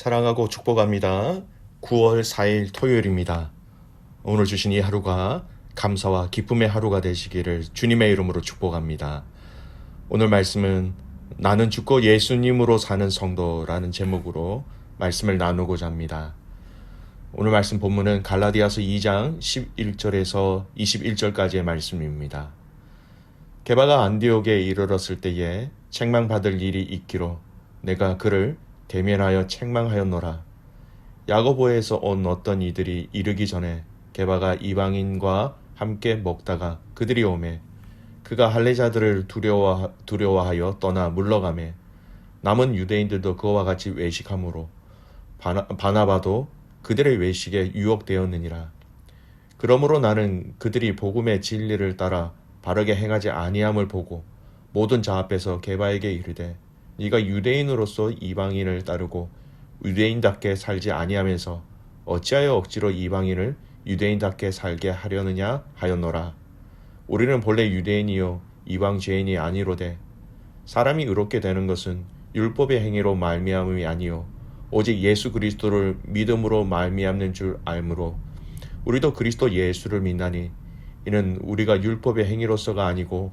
사랑하고 축복합니다. 9월 4일 토요일입니다. 오늘 주신 이 하루가 감사와 기쁨의 하루가 되시기를 주님의 이름으로 축복합니다. 오늘 말씀은 나는 죽고 예수님으로 사는 성도라는 제목으로 말씀을 나누고자 합니다. 오늘 말씀 본문은 갈라디아서 2장 11절에서 21절까지의 말씀입니다. 게바가 안디옥에 이르렀을 때에 책망받을 일이 있기로 내가 그를 대면하여 책망하였노라. 야고보에서 온 어떤 이들이 이르기 전에 게바가 이방인과 함께 먹다가 그들이 오매 그가 할례자들을 두려워 두려워하여 떠나 물러가매 남은 유대인들도 그와 같이 외식함으로 바나, 바나바도 그들의 외식에 유혹되었느니라. 그러므로 나는 그들이 복음의 진리를 따라 바르게 행하지 아니함을 보고 모든 자 앞에서 게바에게 이르되 네가 유대인으로서 이방인을 따르고 유대인답게 살지 아니하면서 어찌하여 억지로 이방인을 유대인답게 살게 하려느냐 하였노라. 우리는 본래 유대인이요 이방 죄인이 아니로되 사람이 의롭게 되는 것은 율법의 행위로 말미암음이 아니요 오직 예수 그리스도를 믿음으로 말미암는 줄 알므로 우리도 그리스도 예수를 믿나니 이는 우리가 율법의 행위로서가 아니고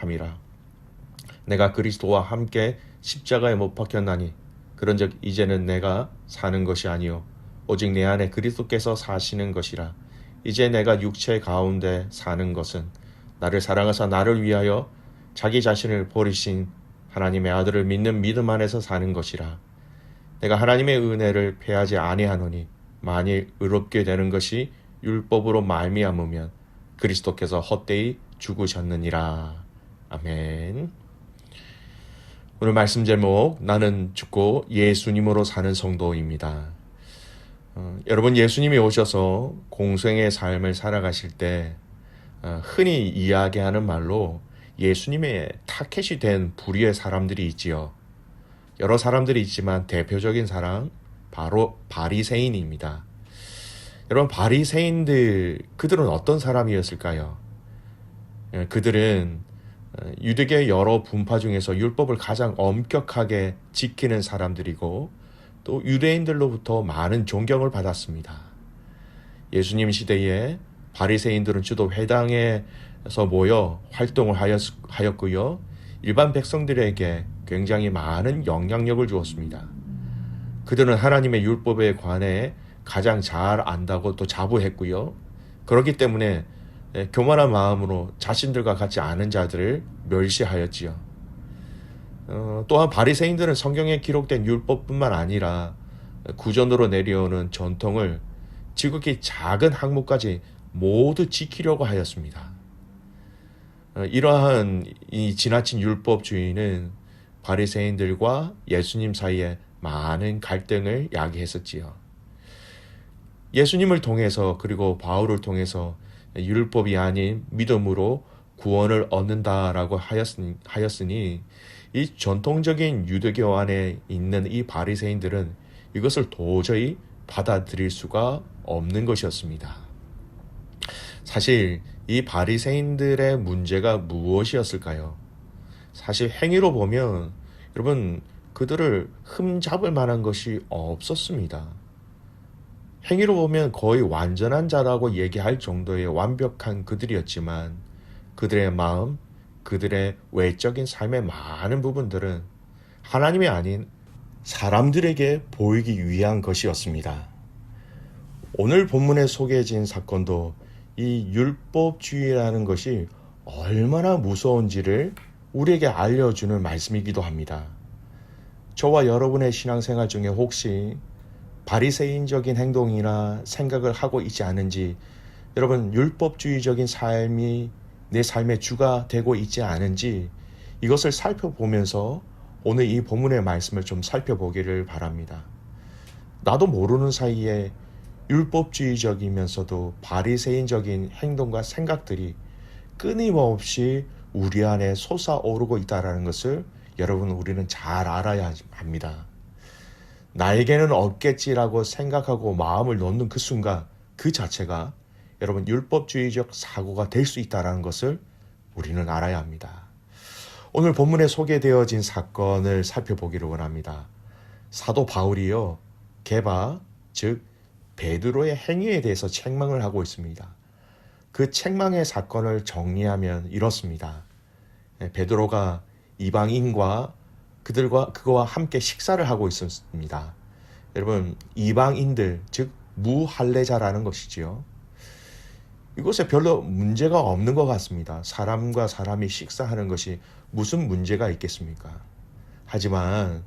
함이라. 내가 그리스도와 함께 십자가에 못 박혔나니 그런즉 이제는 내가 사는 것이 아니요 오직 내 안에 그리스도께서 사시는 것이라. 이제 내가 육체 가운데 사는 것은 나를 사랑하사 나를 위하여 자기 자신을 버리신 하나님의 아들을 믿는 믿음 안에서 사는 것이라. 내가 하나님의 은혜를 패하지 아니하노니 만일 의롭게 되는 것이 율법으로 말미암으면 그리스도께서 헛되이 죽으셨느니라 아멘. 오늘 말씀 제목 나는 죽고 예수님으로 사는 성도입니다. 어, 여러분 예수님이 오셔서 공생의 삶을 살아가실 때 어, 흔히 이야기하는 말로 예수님의 타켓이 된 부류의 사람들이 있지요. 여러 사람들이 있지만 대표적인 사람 바로 바리새인입니다. 여러분 바리새인들 그들은 어떤 사람이었을까요? 예, 그들은 어, 유대계 여러 분파 중에서 율법을 가장 엄격하게 지키는 사람들이고 또 유대인들로부터 많은 존경을 받았습니다. 예수님 시대에 바리새인들은 주도 회당에서 모여 활동을 하였고요. 일반 백성들에게 굉장히 많은 영향력을 주었습니다. 그들은 하나님의 율법에 관해 가장 잘 안다고 또 자부했고요. 그렇기 때문에 예, 교만한 마음으로 자신들과 같이 아는 자들을 멸시하였지요. 어, 또한 바리새인들은 성경에 기록된 율법뿐만 아니라 구전으로 내려오는 전통을 지극히 작은 항목까지 모두 지키려고 하였습니다. 어, 이러한 이 지나친 율법주의는 바리새인들과 예수님 사이에 많은 갈등을 야기했었지요. 예수님을 통해서 그리고 바울을 통해서 율법이 아닌 믿음으로 구원을 얻는다라고 하였으니, 이 전통적인 유대교 안에 있는 이 바리새인들은 이것을 도저히 받아들일 수가 없는 것이었습니다. 사실 이 바리새인들의 문제가 무엇이었을까요? 사실 행위로 보면 여러분 그들을 흠잡을 만한 것이 없었습니다. 행위로 보면 거의 완전한 자라고 얘기할 정도의 완벽한 그들이었지만 그들의 마음, 그들의 외적인 삶의 많은 부분들은 하나님이 아닌 사람들에게 보이기 위한 것이었습니다. 오늘 본문에 소개해진 사건도 이 율법주의라는 것이 얼마나 무서운지를 우리에게 알려주는 말씀이기도 합니다. 저와 여러분의 신앙생활 중에 혹시 바리새인적인 행동이나 생각을 하고 있지 않은지 여러분 율법주의적인 삶이 내 삶의 주가 되고 있지 않은지 이것을 살펴보면서 오늘 이 본문의 말씀을 좀 살펴보기를 바랍니다. 나도 모르는 사이에 율법주의적이면서도 바리새인적인 행동과 생각들이 끊임없이 우리 안에 솟아오르고 있다라는 것을 여러분 우리는 잘 알아야 합니다. 나에게는 없겠지라고 생각하고 마음을 놓는 그 순간 그 자체가 여러분 율법주의적 사고가 될 수 있다라는 것을 우리는 알아야 합니다. 오늘 본문에 소개되어진 사건을 살펴보기를 원합니다. 사도 바울이요 게바 즉 베드로의 행위에 대해서 책망을 하고 있습니다. 그 책망의 사건을 정리하면 이렇습니다. 네, 베드로가 이방인과 그들과 그거와 함께 식사를 하고 있었습니다. 여러분 이방인들 즉 무할례자라는 것이지요. 이곳에 별로 문제가 없는 것 같습니다. 사람과 사람이 식사하는 것이 무슨 문제가 있겠습니까? 하지만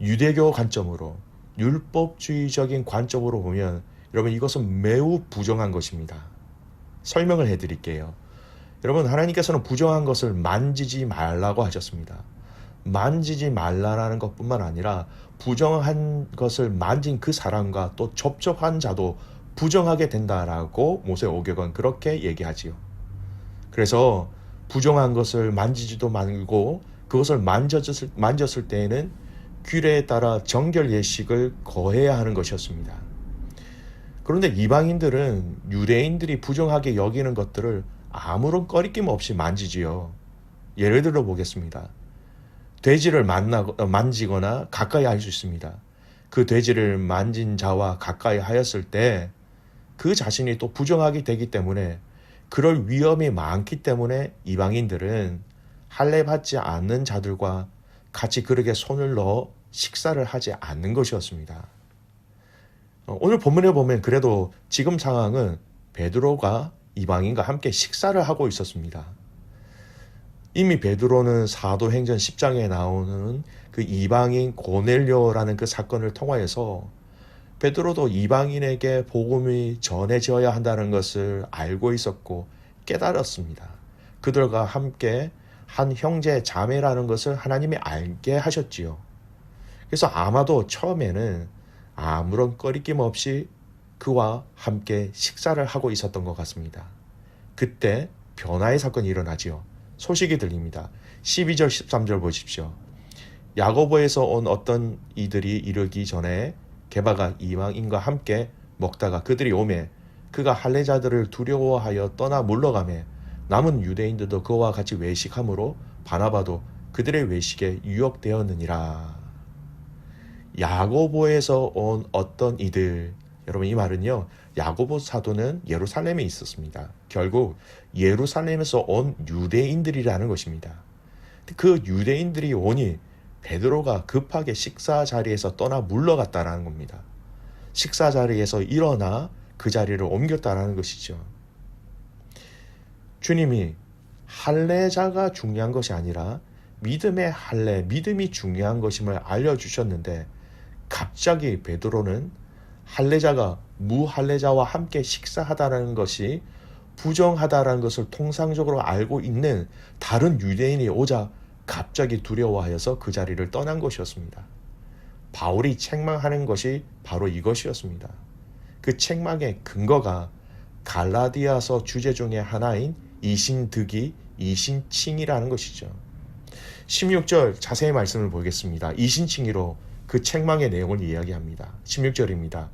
유대교 관점으로 율법주의적인 관점으로 보면 여러분 이것은 매우 부정한 것입니다. 설명을 해드릴게요. 여러분 하나님께서는 부정한 것을 만지지 말라고 하셨습니다. 만지지 말라라는 것뿐만 아니라 부정한 것을 만진 그 사람과 또 접촉한 자도 부정하게 된다라고 모세 오격은 그렇게 얘기하지요. 그래서 부정한 것을 만지지도 말고 그것을 만졌을, 만졌을 때에는 규례에 따라 정결 예식을 거해야 하는 것이었습니다. 그런데 이방인들은 유대인들이 부정하게 여기는 것들을 아무런 꺼리낌 없이 만지지요. 예를 들어 보겠습니다. 돼지를 만나, 만지거나 가까이 할 수 있습니다. 그 돼지를 만진 자와 가까이 하였을 때 그 자신이 또 부정하게 되기 때문에 그럴 위험이 많기 때문에 이방인들은 할례 받지 않는 자들과 같이 그릇에 손을 넣어 식사를 하지 않는 것이었습니다. 어, 오늘 본문에 보면 그래도 지금 상황은 베드로가 이방인과 함께 식사를 하고 있었습니다. 이미 베드로는 사도 행전 10장에 나오는 그 이방인 고넬료라는 그 사건을 통하여서 베드로도 이방인에게 복음이 전해져야 한다는 것을 알고 있었고 깨달았습니다. 그들과 함께 한 형제 자매라는 것을 하나님이 알게 하셨지요. 그래서 아마도 처음에는 아무런 꺼리낌 없이 그와 함께 식사를 하고 있었던 것 같습니다. 그때 변화의 사건이 일어나지요. 소식이 들립니다. 12절 13절 보십시오. 야고보에서 온 어떤 이들이 이르기 전에 게바가 이방인과 함께 먹다가 그들이 오매 그가 할례자들을 두려워하여 떠나 물러가매 남은 유대인들도 그와 같이 외식함으로 바나바도 그들의 외식에 유혹되었느니라. 야고보에서 온 어떤 이들 여러분 이 말은요 야고보 사도는 예루살렘에 있었습니다. 결국 예루살렘에서 온 유대인들이라는 것입니다. 그 유대인들이 오니 베드로가 급하게 식사 자리에서 떠나 물러갔다라는 겁니다. 식사 자리에서 일어나 그 자리를 옮겼다라는 것이죠. 주님이 할례자가 중요한 것이 아니라 믿음의 할례, 믿음이 중요한 것임을 알려 주셨는데 갑자기 베드로는 할례자가 무할례자와 함께 식사하다라는 것이 부정하다라는 것을 통상적으로 알고 있는 다른 유대인이 오자 갑자기 두려워하여서 그 자리를 떠난 것이었습니다. 바울이 책망하는 것이 바로 이것이었습니다. 그 책망의 근거가 갈라디아서 주제 중의 하나인 이신득이 이신칭이라는 것이죠. 16절 자세히 말씀을 보겠습니다. 이신칭이로 그 책망의 내용을 이야기합니다. 16절입니다.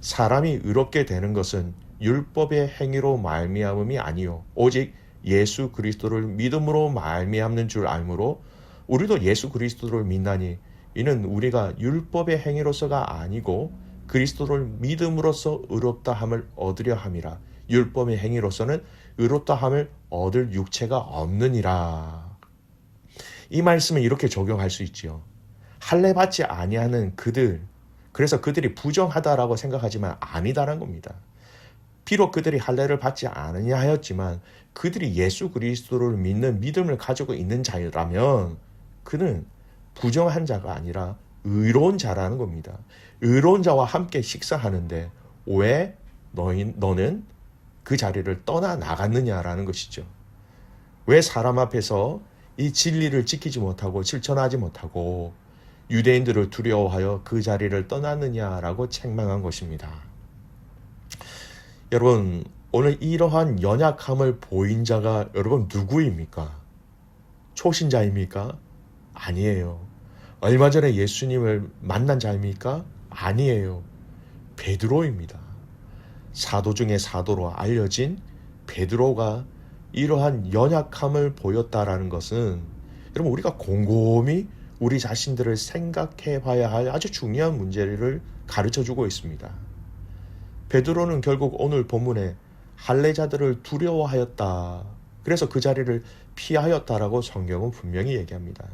사람이 의롭게 되는 것은 율법의 행위로 말미암음이 아니요. 오직 예수 그리스도를 믿음으로 말미암는 줄 알므로 우리도 예수 그리스도를 믿나니 이는 우리가 율법의 행위로서가 아니고 그리스도를 믿음으로써 의롭다 함을 얻으려 함이라. 율법의 행위로서는 의롭다 함을 얻을 육체가 없느니라. 이 말씀을 이렇게 적용할 수 있지요. 할례 받지 아니하는 그들 그래서 그들이 부정하다라고 생각하지만 아니다라는 겁니다. 비록 그들이 할례를 받지 않으냐 하였지만 그들이 예수 그리스도를 믿는 믿음을 가지고 있는 자라면 그는 부정한 자가 아니라 의로운 자라는 겁니다. 의로운 자와 함께 식사하는데 왜 너희, 너는 그 자리를 떠나 나갔느냐라는 것이죠. 왜 사람 앞에서 이 진리를 지키지 못하고 실천하지 못하고 유대인들을 두려워하여 그 자리를 떠났느냐라고 책망한 것입니다. 여러분, 오늘 이러한 연약함을 보인 자가 여러분 누구입니까? 초신자입니까? 아니에요. 얼마 전에 예수님을 만난 자입니까? 아니에요. 베드로입니다. 사도 중에 사도로 알려진 베드로가 이러한 연약함을 보였다라는 것은 여러분 우리가 곰곰이 우리 자신들을 생각해 봐야 할 아주 중요한 문제를 가르쳐 주고 있습니다. 베드로는 결국 오늘 본문에 할례자들을 두려워하였다. 그래서 그 자리를 피하였다라고 성경은 분명히 얘기합니다.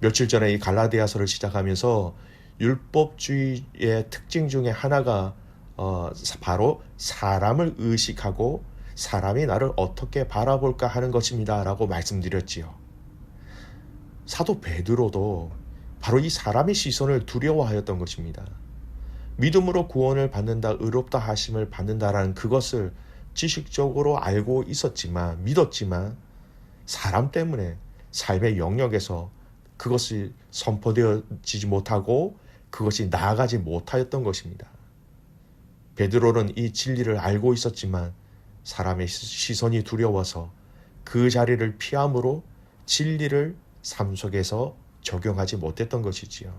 며칠 전에 이 갈라디아서를 시작하면서 율법주의의 특징 중에 하나가 어, 바로 사람을 의식하고 사람이 나를 어떻게 바라볼까 하는 것입니다라고 말씀드렸지요. 사도 베드로도 바로 이 사람의 시선을 두려워하였던 것입니다. 믿음으로 구원을 받는다, 의롭다 하심을 받는다라는 그것을 지식적으로 알고 있었지만, 믿었지만, 사람 때문에 삶의 영역에서 그것이 선포되어지지 못하고 그것이 나아가지 못하였던 것입니다. 베드로는 이 진리를 알고 있었지만 사람의 시선이 두려워서 그 자리를 피함으로 진리를 삶 속에서 적용하지 못했던 것이지요.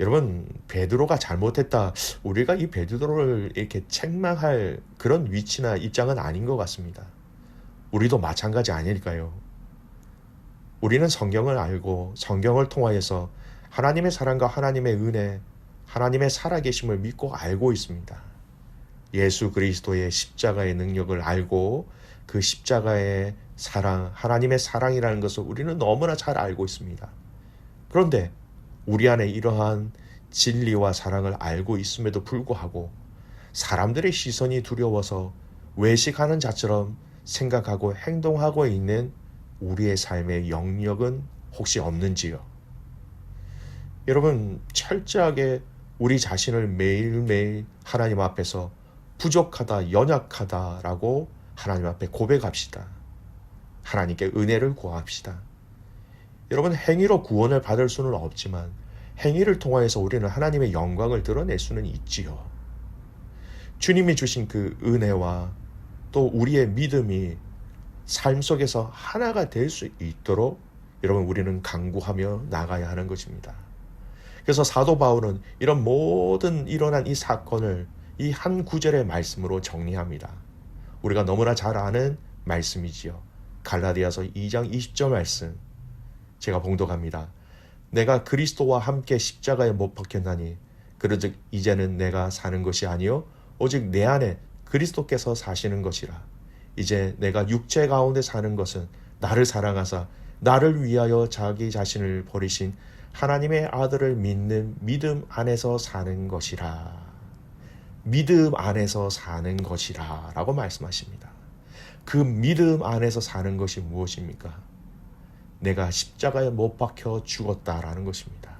여러분 베드로가 잘못했다. 우리가 이 베드로를 이렇게 책망할 그런 위치나 입장은 아닌 것 같습니다. 우리도 마찬가지 아닐까요? 우리는 성경을 알고 성경을 통하여서 하나님의 사랑과 하나님의 은혜, 하나님의 살아계심을 믿고 알고 있습니다. 예수 그리스도의 십자가의 능력을 알고 그 십자가의 사랑, 하나님의 사랑이라는 것을 우리는 너무나 잘 알고 있습니다. 그런데 우리 안에 이러한 진리와 사랑을 알고 있음에도 불구하고 사람들의 시선이 두려워서 외식하는 자처럼 생각하고 행동하고 있는 우리의 삶의 영역은 혹시 없는지요? 여러분, 철저하게 우리 자신을 매일매일 하나님 앞에서 부족하다, 연약하다라고 하나님 앞에 고백합시다. 하나님께 은혜를 구합시다. 여러분, 행위로 구원을 받을 수는 없지만 행위를 통하여서 우리는 하나님의 영광을 드러낼 수는 있지요. 주님이 주신 그 은혜와 또 우리의 믿음이 삶 속에서 하나가 될 수 있도록 여러분 우리는 강구하며 나가야 하는 것입니다. 그래서 사도 바울은 이런 모든 일어난 이 사건을 이 한 구절의 말씀으로 정리합니다. 우리가 너무나 잘 아는 말씀이지요. 갈라디아서 2장 20절 말씀. 제가 봉독합니다. 내가 그리스도와 함께 십자가에 못 박혔나니 그러즉 이제는 내가 사는 것이 아니요 오직 내 안에 그리스도께서 사시는 것이라. 이제 내가 육체 가운데 사는 것은 나를 사랑하사 나를 위하여 자기 자신을 버리신 하나님의 아들을 믿는 믿음 안에서 사는 것이라. 믿음 안에서 사는 것이라. 라고 말씀하십니다. 그 믿음 안에서 사는 것이 무엇입니까? 내가 십자가에 못 박혀 죽었다라는 것입니다.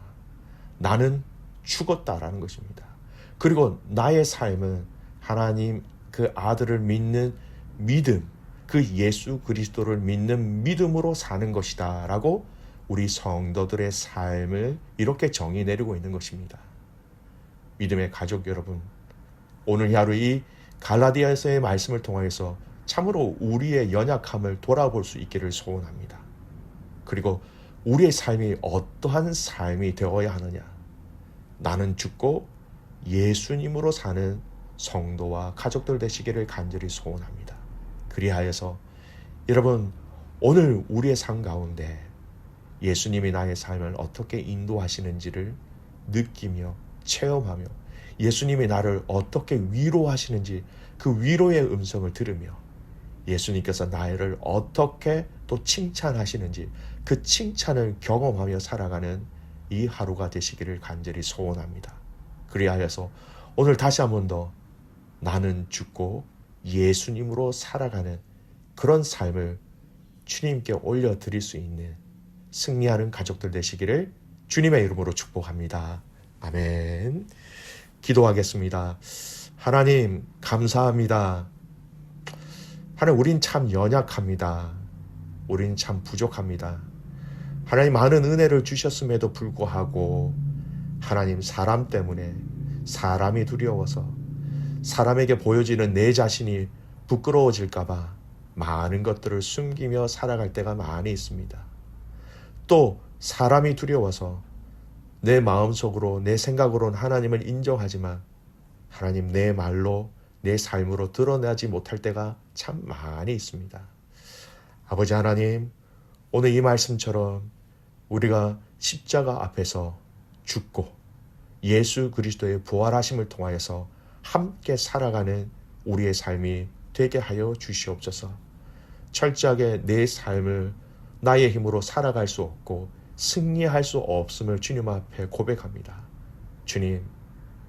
나는 죽었다라는 것입니다. 그리고 나의 삶은 하나님 그 아들을 믿는 믿음, 그 예수 그리스도를 믿는 믿음으로 사는 것이다. 라고 우리 성도들의 삶을 이렇게 정의 내리고 있는 것입니다. 믿음의 가족 여러분, 오늘 하루 이 갈라디아서의 말씀을 통해서 참으로 우리의 연약함을 돌아볼 수 있기를 소원합니다. 그리고 우리의 삶이 어떠한 삶이 되어야 하느냐? 나는 죽고 예수님으로 사는 성도와 가족들 되시기를 간절히 소원합니다. 그리하여서 여러분 오늘 우리의 삶 가운데 예수님이 나의 삶을 어떻게 인도하시는지를 느끼며 체험하며 예수님이 나를 어떻게 위로하시는지 그 위로의 음성을 들으며 예수님께서 나를 어떻게 또 칭찬하시는지 그 칭찬을 경험하며 살아가는 이 하루가 되시기를 간절히 소원합니다. 그리하여서 오늘 다시 한 번 더 나는 죽고 예수님으로 살아가는 그런 삶을 주님께 올려드릴 수 있는 승리하는 가족들 되시기를 주님의 이름으로 축복합니다. 아멘. 기도하겠습니다. 하나님, 감사합니다. 하나님, 우린 참 연약합니다. 우린 참 부족합니다. 하나님 많은 은혜를 주셨음에도 불구하고 하나님 사람 때문에 사람이 두려워서 사람에게 보여지는 내 자신이 부끄러워질까봐 많은 것들을 숨기며 살아갈 때가 많이 있습니다. 또 사람이 두려워서 내 마음속으로 내 생각으로는 하나님을 인정하지만 하나님 내 말로 내 삶으로 드러나지 못할 때가 참 많이 있습니다. 아버지 하나님, 오늘 이 말씀처럼 우리가 십자가 앞에서 죽고 예수 그리스도의 부활하심을 통하여서 함께 살아가는 우리의 삶이 되게 하여 주시옵소서. 철저하게 내 삶을 나의 힘으로 살아갈 수 없고 승리할 수 없음을 주님 앞에 고백합니다. 주님,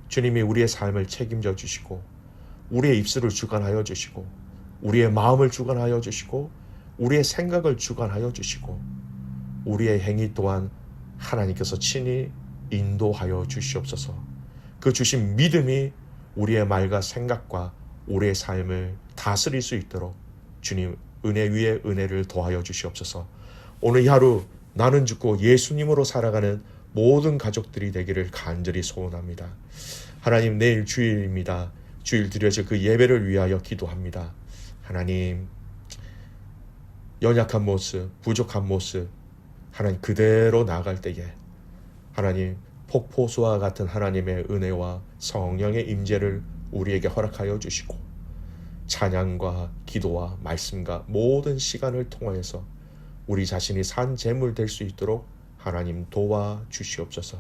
주님이 우리의 삶을 책임져 주시고 우리의 입술을 주관하여 주시고 우리의 마음을 주관하여 주시고 우리의 생각을 주관하여 주시고 우리의 행위 또한 하나님께서 친히 인도하여 주시옵소서. 그 주신 믿음이 우리의 말과 생각과 우리의 삶을 다스릴 수 있도록 주님 은혜 위에 은혜를 더하여 주시옵소서. 오늘 이 하루 나는 죽고 예수님으로 살아가는 모든 가족들이 되기를 간절히 소원합니다. 하나님 내일 주일입니다. 주일 드려질 그 예배를 위하여 기도합니다. 하나님 연약한 모습, 부족한 모습 하나님 그대로 나아갈 때에 하나님 폭포수와 같은 하나님의 은혜와 성령의 임재를 우리에게 허락하여 주시고 찬양과 기도와 말씀과 모든 시간을 통하여서 우리 자신이 산 재물 될 수 있도록 하나님 도와 주시옵소서.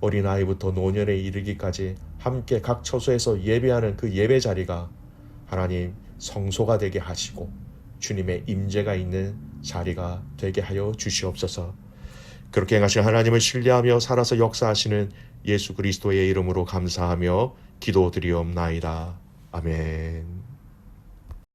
어린아이부터 노년에 이르기까지 함께 각 처소에서 예배하는 그 예배 자리가 하나님 성소가 되게 하시고 주님의 임재가 있는 자리가 되게 하여 주시옵소서. 그렇게 행하신 하나님을 신뢰하며 살아서 역사하시는 예수 그리스도의 이름으로 감사하며 기도드리옵나이다. 아멘.